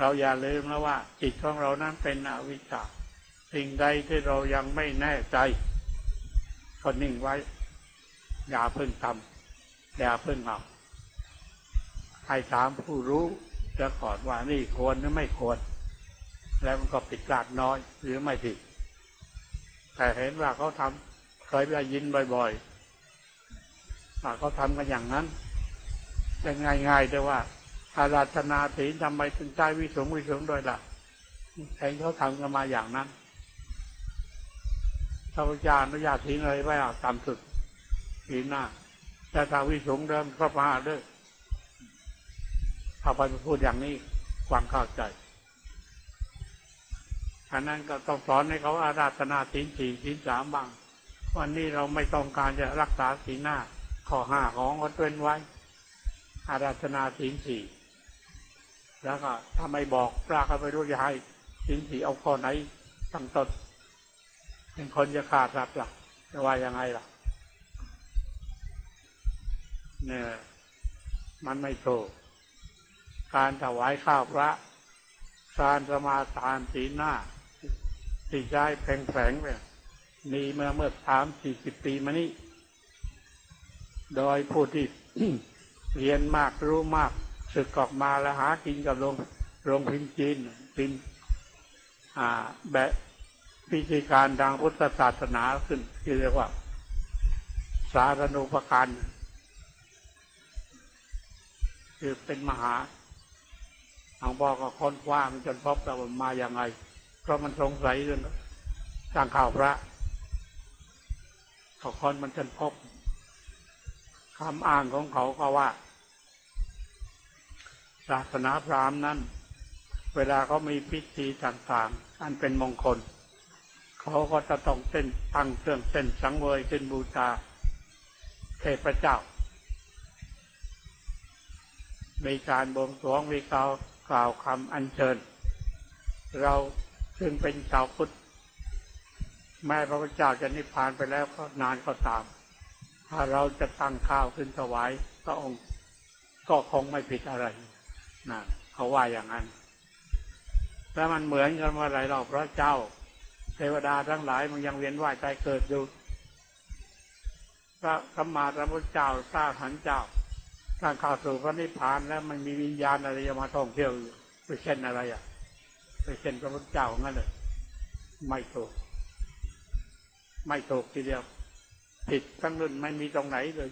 เราอย่าลืมนะว่าจิตของเรานั้นเป็นอวิชชาสิ่งใดที่เรายังไม่แน่ใจก็นิ่งไว้ อย่าเพิ่งทำอย่าเพิ่งเอาให้ถามผู้รู้จะก่อนว่านี่ควรหรือไม่ควร แล้วมันก็ผิดพลาดน้อยหรือไม่ผิด แต่เห็นว่าเขาทำเคยได้ยินบ่อยๆว่าเขาทำกันอย่างนั้นจะง่ายๆแต่ว่า อาราธนาศีลทำไมถึงใจวิสงวิสงโดยล่ะเห็นเขาทำกันมาอย่างนั้นพระพุทธเจ้าอนุญาตศีลอะไรไว้เอาตามสุดศีลหน้าแต่ทางวิสงเดิมก็มาเด้อถ้าไปพูดอย่างนี้ความเข้าใจฉะนั้นก็ต้องสอนให้เขาอาราธนาศีลสี่ศีลสามบ้างวันนี้เราไม่ต้องการจะรักษาศีลหน้าข้อห้าของงดเว้นไว้ อาราธนาศีลสี่ แล้วก็ถ้าไม่บอกพระก็ไม่รู้จะให้ศีลสี่เอาข้อไหนตั้งต้นเป็นคนจะขาดรับหลักจะว่ายังไงล่ะ เนี่ย มันไม่ถูกการถวายข้าวพระการสมาทานศีหน้าที่ใช้แผงๆไปมีเมื่อเมื่อสามสี่สิบปีมานี้ โดยผู้ที่เรียนมากรู้มาก ศึกออกมาแล้วหากินกับโรงโรงพิมพ์จีนพิมพ์อ่าแบบพิธีการทางพุทธศาสนาขึ้นที่เรียกว่า สารนุปการคือเป็นมหาทางบอกก็ค้นคว้ามันจนพบแต่มันมาอย่างไง เพราะมันสงสัยเรื่องสร้างข่าวพระเขาค้นมันจนพบคำอ้างของเขาก็ว่า ศาสนาพราหมณ์นั้น เวลาเขามีพิธีต่างๆ อันเป็นมงคล เขาก็จะต้องเส้นตั้งเครื่องเส้นสังเวยขึ้นบูชาเทพเจ้า มีการบวงสรวงมีกล่าวกล่าวคำอัญเชิญ เราซึ่งเป็นชาวพุทธแม้พระพุทธเจ้าจะนิพพานไปแล้วก็นานก็ตาม ถ้าเราจะตั้งข้าวขึ้นถวายพระองค์ ก็คงไม่ผิดอะไร นะเขาว่าอย่างนั้นแล้วมันเหมือนกันว่าอะไรเราพระเจ้า เทวดาทั้งหลายมันยังเวียนว่ายใจเกิดอยู่พระสัมมาสัมพุทธเจ้าสร้างหันเจ้าสร้างข่าวสู่พระนิพพานแล้วมันมีวิญญาณอะไรมาท่องเที่ยวอยู่ไปเช่นอะไรอะไปเช่นพระพุทธเจ้างั้นเลยไม่ถูก ไม่ถูกทีเดียว ผิดทั้งรุ่นไม่มีตรงไหนเลย